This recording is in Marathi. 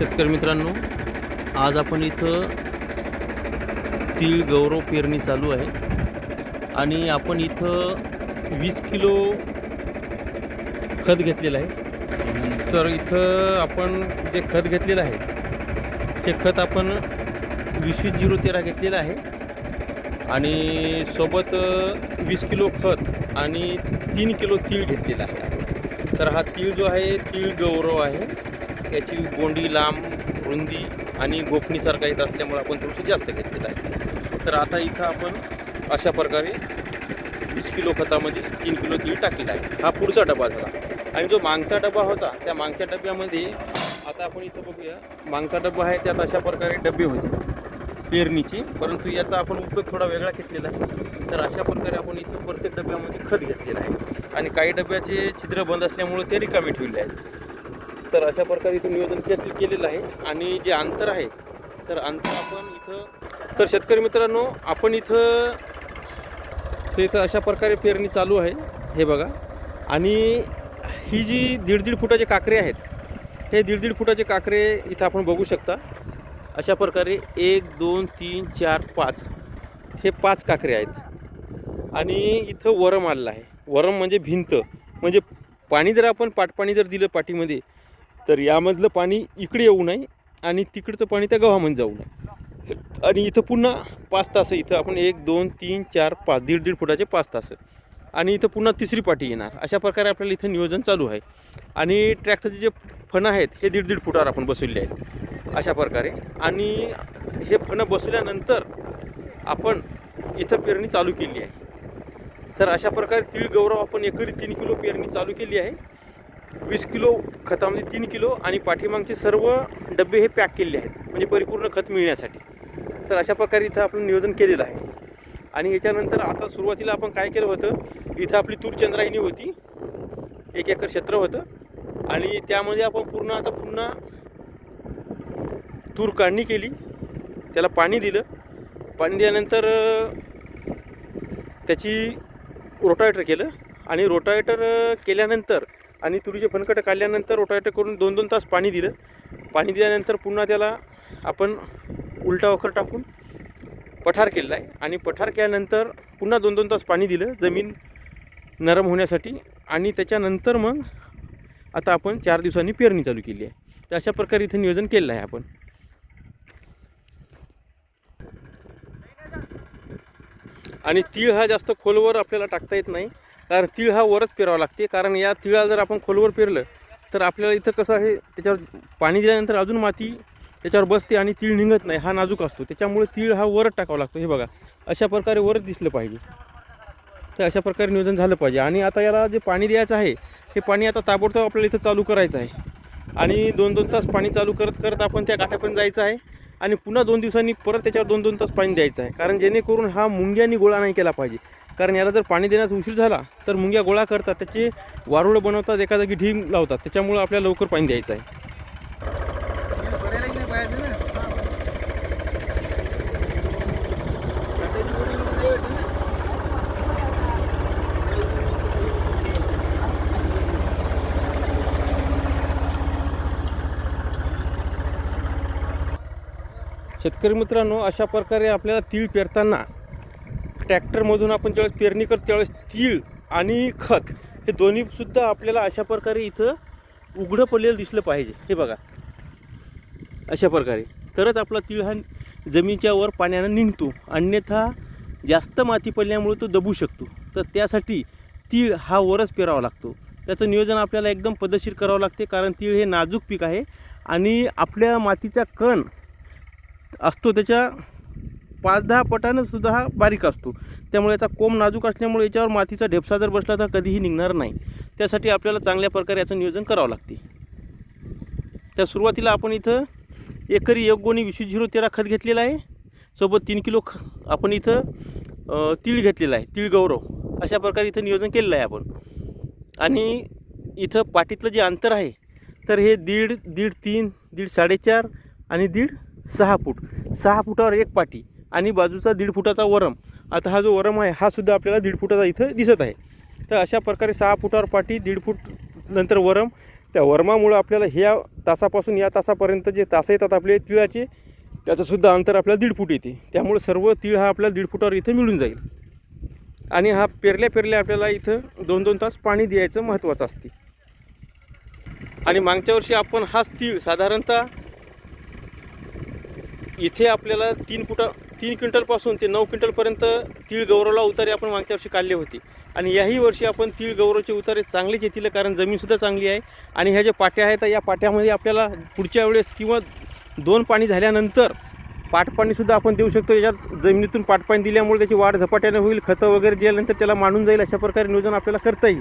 शेतकरी मित्रांनो आज आपण इथं तीळ गौरव पेरणी चालू आहे. आणि आपण इथं वीस किलो खत घेतलेलं आहे. तर इथं आपण जे खत घेतलेलं आहे ते खत आपण वीस वीस झिरो तेरा घेतलेलं आहे. आणि सोबत वीस किलो खत आणि तीन किलो तीळ घेतलेला आहे. तर हा तीळ जो आहे तीळ गौरव आहे. याची गोंडी लांब रुंदी आणि गोफणीसारखा येत असल्यामुळे आपण थोडंसं जास्त घेतलेलं आहे तर आता इथं आपण अशा प्रकारे वीस किलो खतामध्ये तीन किलो तीळ टाकलेला आहे. हा पुढचा डबा झाला. आणि जो मागचा डबा होता त्या मागच्या डब्यामध्ये आता आपण इथं बघूया. मागचा डबा आहे त्यात अशा प्रकारे डबे होते. पेरणीची. परंतु याचा आपण उपयोग थोडा वेगळा घेतलेला आहे. तर अशा प्रकारे आपण इथं प्रत्येक डब्यामध्ये खत घेतलेलं आहे. आणि काही डब्याचे छिद्र बंद असल्यामुळे ते रिकामे ठेवले आहेत. तर अशा प्रकारे इथं नियोजन के केलेलं आहे. आणि जे अंतर आहे तर अंतर आपण इथं तर शेतकरी मित्रांनो आपण इथं तर इथं अशा प्रकारे पेरणी चालू आहे हे बघा. आणि ही जी दीड दीड फुटाचे काकरे आहेत हे दीड दीड फुटाचे काकरे इथं आपण बघू शकता. अशा प्रकारे एक दोन तीन चार पाच हे पाच काकरे आहेत. आणि इथं वरम आलेलं आहे. वरम म्हणजे भिंत. म्हणजे पाणी जर आपण पाटपाणी जर दिलं पाठीमध्ये तर यामधलं पाणी इकडे येऊ नये आणि तिकडचं पाणी त्या गव्हामध्ये जाऊ नये. आणि इथं पुन्हा पाच तास इथं आपण एक दोन तीन चार पाच दीड दीड फुटाचे पाच तास आणि इथं पुन्हा तिसरी पाठी येणार. अशा प्रकारे आपल्याला इथं नियोजन चालू आहे. आणि ट्रॅक्टरचे जे फणं आहेत हे दीड दीड फुटावर आपण बसवले आहेत. अशा प्रकारे. आणि हे फणं बसवल्यानंतर आपण इथं पेरणी चालू केली आहे. तर अशा प्रकारे तीळ गौरव आपण एकरी तीन किलो पेरणी चालू केली आहे. वीस किलो खतामध्ये तीन किलो आणि पाठीमागचे सर्व डबे हे पॅक केलेले आहेत म्हणजे परिपूर्ण खत मिळण्यासाठी. तर अशा प्रकारे इथं आपण नियोजन केलेलं आहे. आणि याच्यानंतर आता सुरुवातीला आपण काय केलं होतं इथं आपली तूर चंद्रायणी होती एक एकर क्षेत्र होतं. आणि त्यामध्ये आपण पूर्ण आता पुन्हा तूर काढणी केली त्याला पाणी दिलं. पाणी दिल्यानंतर त्याची रोटावेटर केलं. आणि रोटावेटर केल्यानंतर आणि तुरीचे फनकट काढल्यानंतर रोटावेटर करून दोन दोन तास पाणी दिलं. पाणी दिल्यानंतर पुन्हा त्याला आपण उलटा वखर टाकून पठार केलेला आहे. आणि पठार केल्यानंतर पुन्हा दोन दोन तास पाणी दिलं जमीन नरम होण्यासाठी. आणि त्याच्यानंतर मग आता आपण चार दिवसांनी पेरणी चालू केली आहे. तर अशा प्रकारे इथं नियोजन केलेलं आहे आपण. आणि तीळ हा जास्त खोलवर आपल्याला टाकता येत नाही. कारण तीळ हा वरच पेरावा लागते. कारण या तिळाला जर आपण खोलवर पेरलं तर आपल्याला इथं कसं आहे त्याच्यावर पाणी दिल्यानंतर अजून माती त्याच्यावर बसते आणि तीळ निघत नाही हा नाजूक असतो. त्याच्यामुळे तीळ हा वरच टाकावा लागतो. हे बघा अशा प्रकारे वरच दिसलं पाहिजे. तर अशा प्रकारे नियोजन झालं पाहिजे. आणि आता याला जे पाणी द्यायचं आहे हे पाणी आता ताबडतोब आपल्याला इथं चालू करायचं आहे. आणि दोन दोन तास पाणी चालू करत करत आपण त्या गाठ्यापर्यंत जायचं आहे. आणि पुन्हा दोन दिवसांनी परत त्याच्यावर दोन दोन तास पाणी द्यायचं आहे. कारण जेणेकरून हा मुंग्यांनी गोळा नाही केला पाहिजे. कारण याला जर पाणी देण्यास उशीर झाला तर मुंग्या गोळा करतात त्याची वारुळं बनवतात एका जागी ढीम लावतात. त्याच्यामुळं आपल्याला लवकर पाणी द्यायचं आहे. शेतकरी मित्रांनो अशा प्रकारे आपल्याला तीळ पेरताना ट्रॅक्टरमधून आपण ज्यावेळेस पेरणी करतो त्यावेळेस तीळ आणि खत हे दोन्हीसुद्धा आपल्याला अशा प्रकारे इथं उघडं पडलेलं दिसलं पाहिजे. हे बघा. अशा प्रकारे. तरच आपला तीळ हा जमिनीच्या वर पाण्यानं निघतो. अन्यथा जास्त माती पडल्यामुळे तो दबू शकतो. तर त्यासाठी तीळ हा वरच पेरावा लागतो. त्याचं नियोजन आपल्याला एकदम पद्धतशीर करावं लागते कारण तीळ हे नाजूक पीक आहे आणि आपल्या मातीचा कण असतो त्याच्या पाच दहा पटानं सुद्धा हा बारीक असतो. त्यामुळे याचा कोंब नाजूक असल्यामुळे याच्यावर मातीचा ढेपसा जर बसला तर कधीही निघणार नाही. त्यासाठी आपल्याला चांगल्या प्रकारे याचं नियोजन करावं लागते. त्या सुरुवातीला आपण इथं एकरी एक गोणी वीस झिरो तेरा खत घेतलेलं आहे. सोबत तीन किलो ख आपण इथं तीळ घेतलेला आहे तीळ गौरव. अशा प्रकारे इथं नियोजन केलेलं आहे आपण. आणि इथं पाटीतलं जे अंतर आहे तर हे दीड दीड तीन दीड साडेचार आणि दीड सहा फूट. सहा फुटावर एक पाटी. आणि बाजूचा दीड फुटाचा वरम. आता हा जो वरम आहे हा सुद्धा आपल्याला दीड फुटाचा इथं दिसत आहे. तर अशा प्रकारे सहा फुटावर पाठी दीड फूट नंतर वरम. त्या वरमामुळं आपल्याला ह्या तासापासून या तासापर्यंत जे तास येतात आपले तिळाचे त्याचंसुद्धा अंतर आपल्याला दीड फूट येते. त्यामुळे सर्व तीळ हा आपल्याला दीड फुटावर इथं मिळून जाईल. आणि हा पेरल्या पेरल्या आपल्याला इथं दोन दोन तास पाणी द्यायचं महत्त्वाचं असते. आणि मागच्या वर्षी आपण हाच तीळ साधारणतः इथे आपल्याला तीन फुटा तीन क्विंटलपासून ते नऊ क्विंटलपर्यंत तीळ गौरवला उतारे आपण मागच्या वर्षी काढले होते. आणि याही वर्षी आपण तीळ गौरवचे उतारे चांगलेच येतील कारण जमीनसुद्धा चांगली आहे. आणि ह्या ज्या पाट्या आहेत या पाट्यामध्ये आपल्याला पुढच्या वेळेस किंवा दोन पाणी झाल्यानंतर पाटपाणीसुद्धा आपण देऊ शकतो. याच्यात जमिनीतून पाटपाणी दिल्यामुळे त्याची वाढ झपाट्याने होईल खतं वगैरे दिल्यानंतर त्याला मांडून जाईल अशा प्रकारे नियोजन आपल्याला करता येईल.